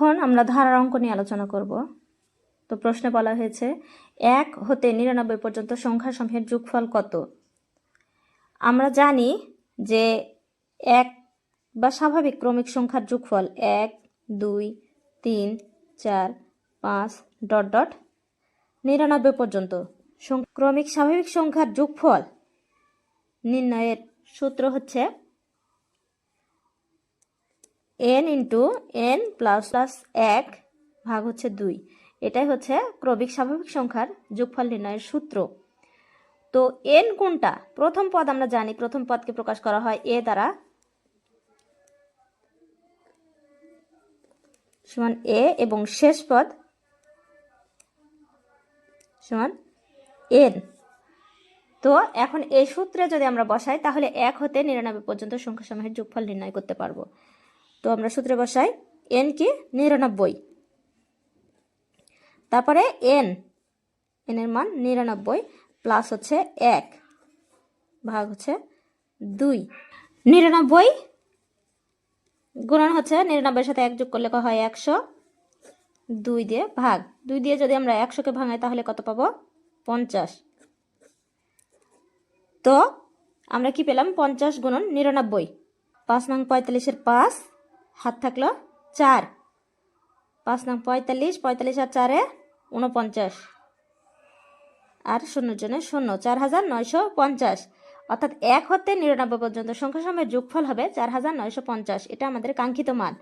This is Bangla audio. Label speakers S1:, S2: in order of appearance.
S1: এখন আমরা ধারার অঙ্ক নিয়ে আলোচনা করব। তো প্রশ্নে বলা হয়েছে, এক হতে নিরানব্বই পর্যন্ত সংখ্যা সমূহের যোগফল কত? আমরা জানি যে এক বা স্বাভাবিক ক্রমিক সংখ্যার যোগফল এক, দুই, তিন, চার, পাঁচ, ডট ডট। নিরানব্বই পর্যন্ত ক্রমিক স্বাভাবিক সংখ্যার যোগফল নির্ণয়ের সূত্র হচ্ছে n into n plus plus এক ভাগ হচ্ছে দুই। এটাই হচ্ছে ক্রমিক স্বাভাবিক সংখ্যার যোগফল নির্ণয়ের সূত্র। তো এন কোনটা? প্রথম পদ আমরা জানি, প্রথম পদকে প্রকাশ করা হয় এ দ্বারা সমান এ এবং শেষ পদ সমান এন তো এখন এই সূত্রে যদি আমরা বসাই, তাহলে এক হতে নিরানব্বই পর্যন্ত সংখ্যা সমূহের যোগফল নির্ণয় করতে পারব। তো আমরা সূত্রে বসাই এন কি নিরানব্বই। তারপরে এন এন এর মান নিরানব্বই প্লাস হচ্ছে এক, ভাগ হচ্ছে দুই। নিরানব্বই গুণন হচ্ছে নিরানব্বইয়ের সাথে এক যোগ করলে হয় একশো? দুই দিয়ে ভাগ। দুই দিয়ে যদি আমরা একশোকে ভাঙাই তাহলে কত পাবো? পঞ্চাশ। তো আমরা কি পেলাম? পঞ্চাশ গুণন নিরানব্বই। পাঁচ নং পঁয়তাল্লিশের পাঁচ হাত থাকল চার। পাঁচ নাম পঁয়তাল্লিশ পঁয়তাল্লিশ আর চারে উনপঞ্চাশ আর শূন্য জনে শূন্য, চার হাজার নয়শো পঞ্চাশ। অর্থাৎ এক হতে নিরানব্বই পর্যন্ত সংখ্যা সময়ের যোগফল হবে চার হাজার নয়শো পঞ্চাশ। এটা আমাদের কাঙ্ক্ষিত মান।